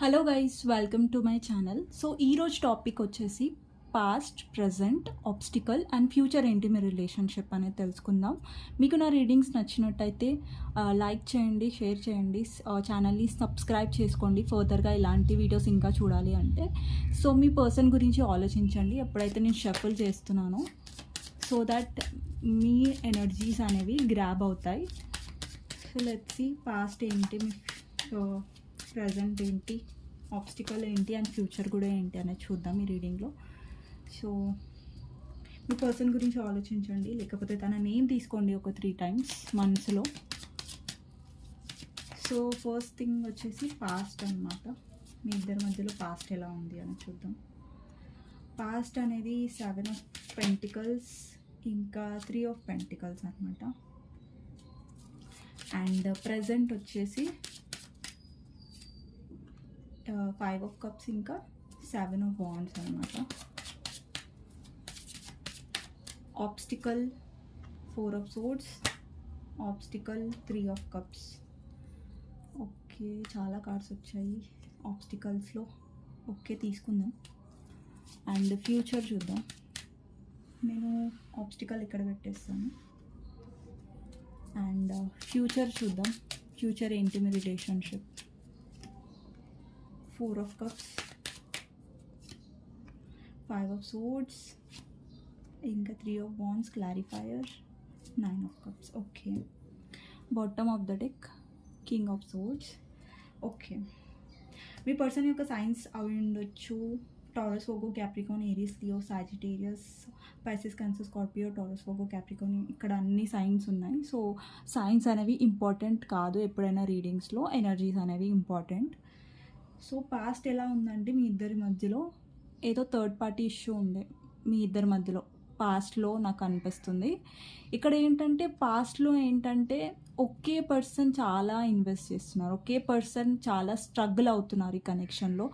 Hello guys welcome to my channel so ఈరోజు topic వచ్చేసి past present obstacle and future ఏంటి మీ relationship అనేది తెలుసుకుందాం. మీకు నా రీడింగ్స్ నచ్చినట్టయితే లైక్ చేయండి షేర్ చేయండి ఛానల్ని సబ్స్క్రైబ్ చేసుకోండి. ఫర్దర్గా ఇలాంటి వీడియోస్ ఇంకా చూడాలి అంటే సో మీ పర్సన్ గురించి ఆలోచించండి. ఎప్పుడైతే నేను షఫుల్ చేస్తున్నానో సో దట్ మీ ఎనర్జీస్ అనేవి గ్రాబ్ అవుతాయి. సో లెట్స్ పాస్ట్ ఏంటి మీ ప్రజెంట్ ఏంటి? ఆబ్స్టికల్ ఏంటి? అండ్ ఫ్యూచర్ కూడా ఏంటి అనేది చూద్దాం ఈ రీడింగ్లో. సో మీ పర్సన్ గురించి ఆలోచించండి. లేకపోతే తన నేమ్ తీసుకోండి ఒక త్రీ టైమ్స్ మనసులో సో ఫస్ట్ థింగ్ వచ్చేసి పాస్ట్ అన్నమాట. మీ ఇద్దరి మధ్యలో పాస్ట్ ఎలా ఉంది అని చూద్దాం. పాస్ట్ అనేది సెవెన్ ఆఫ్ పెంటికల్స్ ఇంకా త్రీ ఆఫ్ పెంటికల్స్ అనమాట అండ్ ప్రజెంట్ వచ్చేసి ఫైవ్ ఆఫ్ కప్స్ ఇంకా సెవెన్ ఆఫ్ బాండ్స్ అనమాట obstacle four of swords obstacle three of cups okay చాలా కార్డ్స్ వచ్చాయి ఆబ్స్టికల్స్లో ఓకే తీసుకుందాం. అండ్ ఫ్యూచర్ చూద్దాం. నేను ఆబ్స్టికల్ ఇక్కడ పెట్టేస్తాను. అండ్ ఫ్యూచర్ uh, చూద్దాం. ఫ్యూచర్ ఏంటి? మీ relationship four of cups five of swords ఇంకా three of wands clarifier nine of cups okay bottom of the deck king of swords okay me person యొక్క signs అవి ఉండొచ్చు Taurus Virgo Capricorn Aries Leo Sagittarius Pisces Cancer Scorpio Taurus Virgo Capricorn ఇక్కడ అన్ని science ఉన్నాయి so science అనేవి important కాదు ఎప్పుడైనా రీడింగ్స్లో ఎనర్జీస్ అనేవి ఇంపార్టెంట్ సో పాస్ట్ ఎలా ఉందంటే మీ ఇద్దరి మధ్యలో ఏదో థర్డ్ పార్టీ ఇష్యూ ఉండే. మీ ఇద్దరి మధ్యలో. పాస్ట్లో నాకు అనిపిస్తుంది. ఇక్కడ ఏంటంటే పాస్ట్లో ఏంటంటే ఒకే పర్సన్ చాలా ఇన్వెస్ట్ చేస్తున్నారు. ఒకే పర్సన్ చాలా స్ట్రగుల్ అవుతున్నారు ఈ కనెక్షన్లో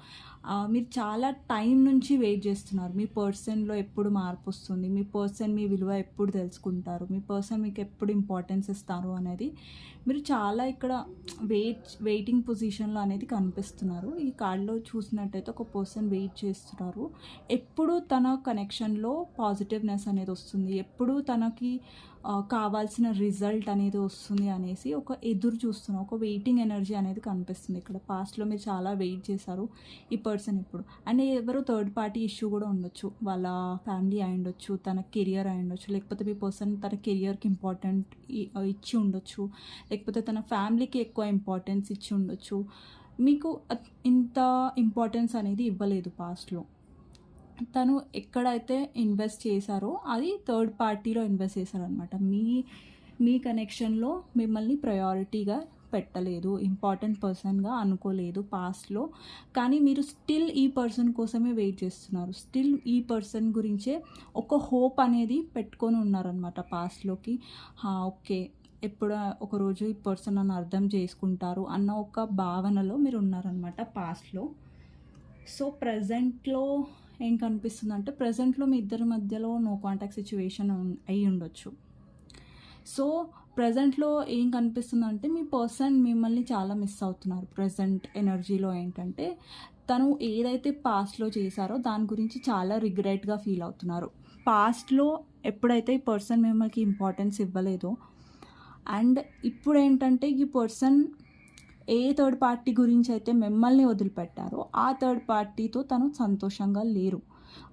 మీరు చాలా టైం నుంచి వెయిట్ చేస్తున్నారు. మీ పర్సన్లో ఎప్పుడు మార్పు వస్తుంది? మీ పర్సన్ మీ విలువ ఎప్పుడు తెలుసుకుంటారు? మీ పర్సన్ మీకు ఎప్పుడు ఇంపార్టెన్స్ ఇస్తారు అనేది మీరు చాలా ఇక్కడ వెయిట్ వెయిటింగ్ పొజిషన్లో అనేది కనిపిస్తున్నారు. ఈ కార్డులో చూసినట్టయితే ఒక పర్సన్ వెయిట్ చేస్తున్నారు. ఎప్పుడు తన కనెక్షన్లో పాజిటివ్నెస్ అనేది వస్తుంది? ఎప్పుడు తనకి కావాల్సిన రిజల్ట్ అనేది వస్తుంది అనేసి ఒక ఎదురు చూస్తున్న ఒక వెయిటింగ్ ఎనర్జీ అనేది కనిపిస్తుంది ఇక్కడ. పాస్ట్లో మీరు చాలా వెయిట్ చేశారు ఈ పర్సన్ ఇప్పుడు. అండ్ ఎవరో థర్డ్ పార్టీ ఇష్యూ కూడా ఉండొచ్చు. వాళ్ళ ఫ్యామిలీ అయి ఉండొచ్చు తన కెరియర్ అయి ఉండొచ్చు. లేకపోతే మీ పర్సన్ తన కెరియర్కి ఇంపార్టెంట్ ఇచ్చి ఉండొచ్చు. లేకపోతే తన ఫ్యామిలీకి ఎక్కువ ఇంపార్టెన్స్ ఇచ్చి ఉండొచ్చు. మీకు ఇంత ఇంపార్టెన్స్ అనేది ఇవ్వలేదు పాస్ట్లో తను ఎక్కడైతే ఇన్వెస్ట్ చేశారో అది థర్డ్ పార్టీలో ఇన్వెస్ట్ చేశారనమాట మీ మీ కనెక్షన్లో మిమ్మల్ని ప్రయారిటీగా పెట్టలేదు ఇంపార్టెంట్ పర్సన్గా అనుకోలేదు పాస్ట్లో కానీ మీరు స్టిల్ ఈ పర్సన్ కోసమే వెయిట్ చేస్తున్నారు. స్టిల్ ఈ పర్సన్ గురించే ఒక హోప్ అనేది పెట్టుకొని ఉన్నారనమాట పాస్ట్లోకి ఓకే. ఎప్పుడు ఒకరోజు ఈ పర్సన్ నన్ను అర్థం చేసుకుంటారు అన్న ఒక భావనలో మీరు ఉన్నారనమాట పాస్ట్లో సో ప్రజెంట్లో ఏం కనిపిస్తుంది అంటే ప్రజెంట్లో మీ ఇద్దరి మధ్యలో నో కాంటాక్ట్ సిచ్యువేషన్ అయి ఉండొచ్చు. సో ప్రజెంట్లో ఏం కనిపిస్తుంది అంటే మీ పర్సన్ మిమ్మల్ని చాలా మిస్ అవుతున్నారు. ప్రజెంట్ ఎనర్జీలో ఏంటంటే తను ఏదైతే పాస్ట్లో చేశారో దాని గురించి చాలా రిగ్రెట్గా ఫీల్ అవుతున్నారు. పాస్ట్లో ఎప్పుడైతే ఈ పర్సన్ మిమ్మల్ని ఇంపార్టెన్స్ ఇవ్వలేదో అండ్ ఇప్పుడు ఏంటంటే ఈ పర్సన్ ఏ థర్డ్ పార్టీ గురించి అయితే మిమ్మల్ని వదిలిపెట్టారో ఆ థర్డ్ పార్టీతో తను సంతోషంగా లేరు.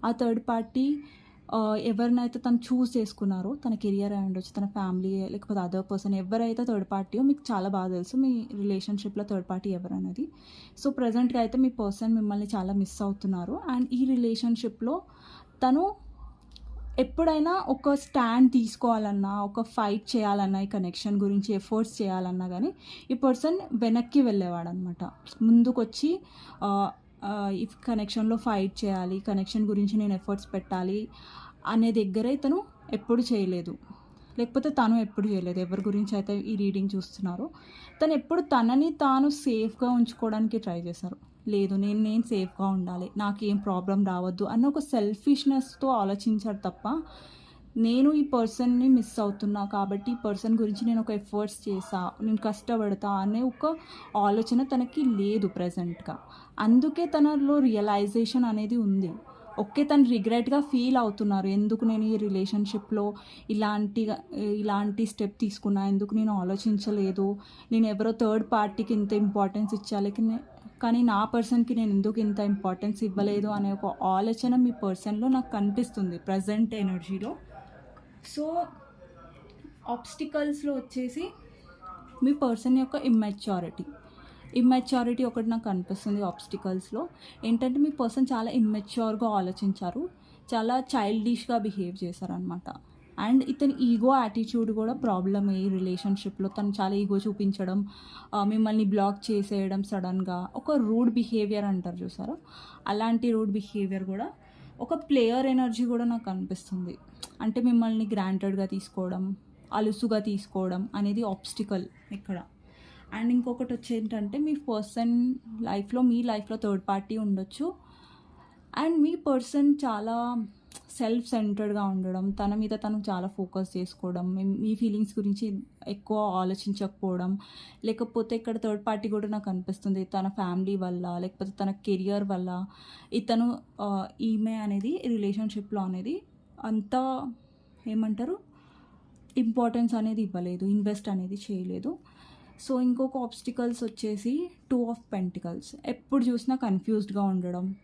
ఆ థర్డ్ పార్టీ ఎవరినైతే తను చూస్ చేసుకున్నారో తన కెరియర్ అయి ఉండొచ్చు తన ఫ్యామిలీ లేకపోతే అదర్ పర్సన్ ఎవరైతే థర్డ్ పార్టీయో మీకు చాలా బాగా తెలుసు మీ రిలేషన్షిప్లో థర్డ్ పార్టీ ఎవరనేది సో ప్రజెంట్గా అయితే మీ పర్సన్ మిమ్మల్ని చాలా మిస్ అవుతున్నారు. అండ్ ఈ రిలేషన్షిప్లో తను ఎప్పుడైనా ఒక స్టాండ్ తీసుకోవాలన్నా ఒక ఫైట్ చేయాలన్నా ఈ కనెక్షన్ గురించి ఎఫర్ట్స్ చేయాలన్నా కానీ ఈ పర్సన్ వెనక్కి వెళ్ళేవాడు అనమాట ముందుకొచ్చి ఈ కనెక్షన్లో ఫైట్ చేయాలి కనెక్షన్ గురించి నేను ఎఫర్ట్స్ పెట్టాలి అనే దగ్గర ఇతను ఎప్పుడు చేయలేదు. లేకపోతే తను ఎప్పుడు చేయలేదు. ఎవరి గురించి అయితే ఈ రీడింగ్ చూస్తున్నారో తను ఎప్పుడు తనని తాను సేఫ్గా ఉంచుకోవడానికి ట్రై చేశారు. లేదు నేను నేను సేఫ్గా ఉండాలి. నాకు ఏం ప్రాబ్లం రావద్దు అన్న ఒక సెల్ఫిష్నెస్తో ఆలోచించాడు తప్ప నేను ఈ పర్సన్ని మిస్ అవుతున్నా కాబట్టి ఈ పర్సన్ గురించి నేను ఒక ఎఫర్ట్స్ చేసా నేను కష్టపడతా అనే ఒక ఆలోచన తనకి లేదు ప్రజెంట్గా. అందుకే తనలో రియలైజేషన్ అనేది ఉంది. ఓకే తను రిగ్రెట్గా ఫీల్ అవుతున్నారు. ఎందుకు నేను ఈ రిలేషన్షిప్లో ఇలాంటి ఇలాంటి స్టెప్ తీసుకున్నా? ఎందుకు నేను ఆలోచించలేదు? నేను ఎవరో థర్డ్ పార్టీకి ఇంత ఇంపార్టెన్స్ ఇచ్చాలి? కానీ నా పర్సన్కి నేను ఎందుకు ఇంత ఇంపార్టెన్స్ ఇవ్వలేదు అనే ఒక ఆలోచన మీ పర్సన్లో నాకు కనిపిస్తుంది ప్రజెంట్ ఎనర్జీలో సో ఆబ్స్టికల్స్లో వచ్చేసి మీ పర్సన్ యొక్క ఇమ్మెచ్యూరిటీ ఇమ్మెచ్యూరిటీ ఒకటి నాకు కనిపిస్తుంది ఆబ్స్టికల్స్లో ఏంటంటే మీ పర్సన్ చాలా ఇమ్మెచ్యూర్గా ఆలోచించారు. చాలా చైల్డిష్గా బిహేవ్ చేశారనమాట అండ్ ఇతని ఈగో యాటిట్యూడ్ కూడా ప్రాబ్లమ్ ఈ రిలేషన్షిప్లో తను చాలా ఈగో చూపించడం మిమ్మల్ని బ్లాక్ చేసేయడం సడన్గా ఒక రూడ్ బిహేవియర్ అంటారు చూసారా? అలాంటి రూడ్ బిహేవియర్ కూడా ఒక ప్లేయర్ ఎనర్జీ కూడా నాకు అనిపిస్తుంది. అంటే మిమ్మల్ని గ్రాంటెడ్గా తీసుకోవడం అలుసుగా తీసుకోవడం అనేది ఆబ్స్టికల్ ఇక్కడ. అండ్ ఇంకొకటి వచ్చి ఏంటంటే మీ పర్సన్ లైఫ్లో మీ లైఫ్లో థర్డ్ పార్టీ ఉండొచ్చు. అండ్ మీ పర్సన్ చాలా సెల్ఫ్ సెంటర్డ్గా ఉండడం తన మీద తను చాలా ఫోకస్ చేసుకోవడం మీ- ఫీలింగ్స్ గురించి ఎక్కువ ఆలోచించకపోవడం లేకపోతే ఇక్కడ థర్డ్ పార్టీ కూడా నాకు అనిపిస్తుంది తన ఫ్యామిలీ వల్ల లేకపోతే తన కెరియర్ వల్ల. ఇతను ఈమె అనేది రిలేషన్షిప్లో అనేది అంత ఏమంటారు? ఇంపార్టెన్స్ అనేది ఇవ్వలేదు ఇన్వెస్ట్ అనేది చేయలేదు. సో ఇంకొక ఆబ్స్టికల్స్ వచ్చేసి టూ ఆఫ్ పెంటికల్స్ ఎప్పుడు చూసినా కన్ఫ్యూజ్డ్గా ఉండడం.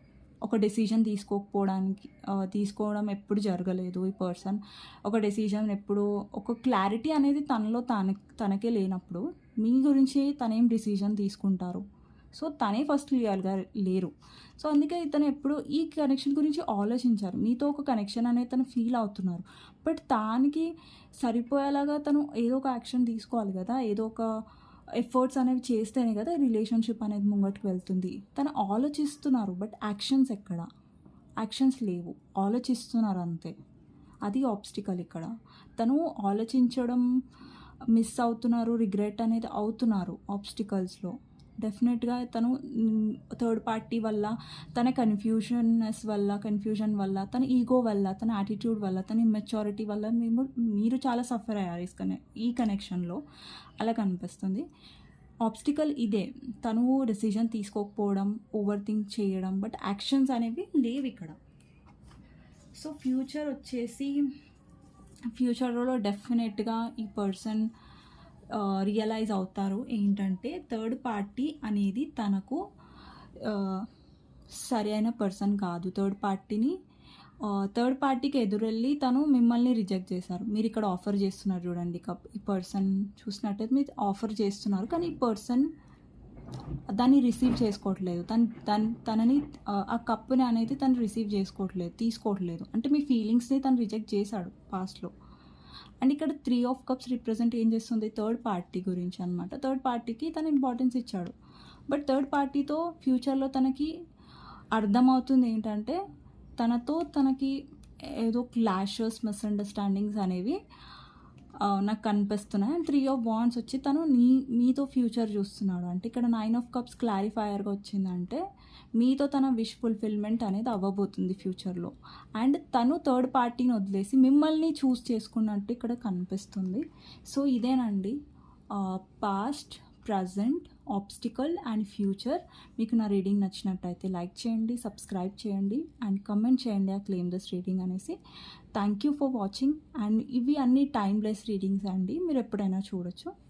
ఒక డెసిజన్ తీసుకోకపోవడానికి తీసుకోవడం ఎప్పుడు జరగలేదు ఈ పర్సన్ ఒక డెసిజన్ ఎప్పుడు ఒక క్లారిటీ అనేది తనలో తన తనకే లేనప్పుడు మీ గురించి తనేం డెసిజన్ తీసుకుంటారు. సో తనే ఫస్ట్ క్లియర్గా లేరు. సో అందుకే ఇతను ఎప్పుడు ఈ కనెక్షన్ గురించి ఆలోచించారు. మీతో ఒక కనెక్షన్ అనేది తను ఫీల్ అవుతున్నారు. బట్ తానికి సరిపోయేలాగా తను ఏదో ఒక యాక్షన్ తీసుకోవాలి కదా ఏదో ఒక ఎఫర్ట్స్ అనేవి చేస్తేనే కదా రిలేషన్షిప్ అనేది ముంగటికి వెళ్తుంది. తను ఆలోచిస్తున్నారు బట్ యాక్షన్స్ ఎక్కడ? యాక్షన్స్ లేవు. ఆలోచిస్తున్నారు అంతే. అది ఆబ్స్టికల్ ఇక్కడ. తను ఆలోచించడం మిస్ అవుతున్నారు రిగ్రెట్ అనేది అవుతున్నారు ఆబ్స్టికల్స్లో డెఫినెట్గా తను థర్డ్ పార్టీ వల్ల తన కన్ఫ్యూషన్నెస్ వల్ల కన్ఫ్యూజన్ వల్ల తన ఈగో వల్ల తన యాటిట్యూడ్ వల్ల తన ఇమ్మెచ్యూరిటీ వల్ల మేము మీరు చాలా సఫర్ అయ్యారు ఈ కనె ఈ కనెక్షన్లో అలా కనిపిస్తుంది. ఆబ్స్టికల్ ఇదే. తను డెసిజన్ తీసుకోకపోవడం ఓవర్ థింక్ చేయడం బట్ యాక్షన్స్ అనేవి లేవు ఇక్కడ. సో ఫ్యూచర్ వచ్చేసి ఫ్యూచర్లో డెఫినెట్గా ఈ పర్సన్ రియలైజ్ అవుతారు ఏంటంటే థర్డ్ పార్టీ అనేది తనకు సరైన పర్సన్ కాదు. థర్డ్ పార్టీని థర్డ్ పార్టీకి ఎదురెళ్ళి తను మిమ్మల్ని రిజెక్ట్ చేశారు. మీరు ఇక్కడ ఆఫర్ చేస్తున్నారు చూడండి. కప్ ఈ పర్సన్ చూసినట్టయితే మీరు ఆఫర్ చేస్తున్నారు. కానీ ఈ పర్సన్ దాన్ని రిసీవ్ చేసుకోవట్లేదు. తను తన తనని ఆ కప్పుని అనేది తను రిసీవ్ చేసుకోవట్లేదు తీసుకోవట్లేదు. అంటే మీ ఫీలింగ్స్ని తను రిజెక్ట్ చేశాడు పాస్ట్లో అండ్ ఇక్కడ త్రీ ఆఫ్ కప్స్ రిప్రజెంట్ ఏం చేస్తుంది? థర్డ్ పార్టీ గురించి అనమాట థర్డ్ పార్టీకి తను ఇంపార్టెన్స్ ఇచ్చాడు. బట్ థర్డ్ పార్టీతో ఫ్యూచర్లో తనకి అర్థమవుతుంది ఏంటంటే తనతో తనకి ఏదో క్లాషెస్ మిస్అండర్స్టాండింగ్స్ అనేవి నాకు కనిపిస్తున్నాయి. అండ్ త్రీ ఆఫ్ బాండ్స్ వచ్చి తను నీ మీతో ఫ్యూచర్ చూస్తున్నాడు. అంటే ఇక్కడ నైన్ ఆఫ్ కప్స్ క్లారిఫైయర్గా వచ్చిందంటే మీతో తన విష్ ఫుల్ఫిల్మెంట్ అనేది అవ్వబోతుంది ఫ్యూచర్లో అండ్ తను థర్డ్ పార్టీని వదిలేసి మిమ్మల్ని చూస్ చేసుకున్నట్టు ఇక్కడ కనిపిస్తుంది. సో ఇదేనండి. Past present obstacle and future మీకు నా రీడింగ్ నచ్చినట్టయితే లైక్ చేయండి సబ్స్క్రైబ్ చేయండి అండ్ కమెంట్ చేయండి ఆ క్లెయిమ్ దస్ రీడింగ్ అనేసి. Thank you for watching and ఇవి అన్ని టైమ్లెస్ రీడింగ్స్ అండి. మీరు ఎప్పుడైనా చూడొచ్చు.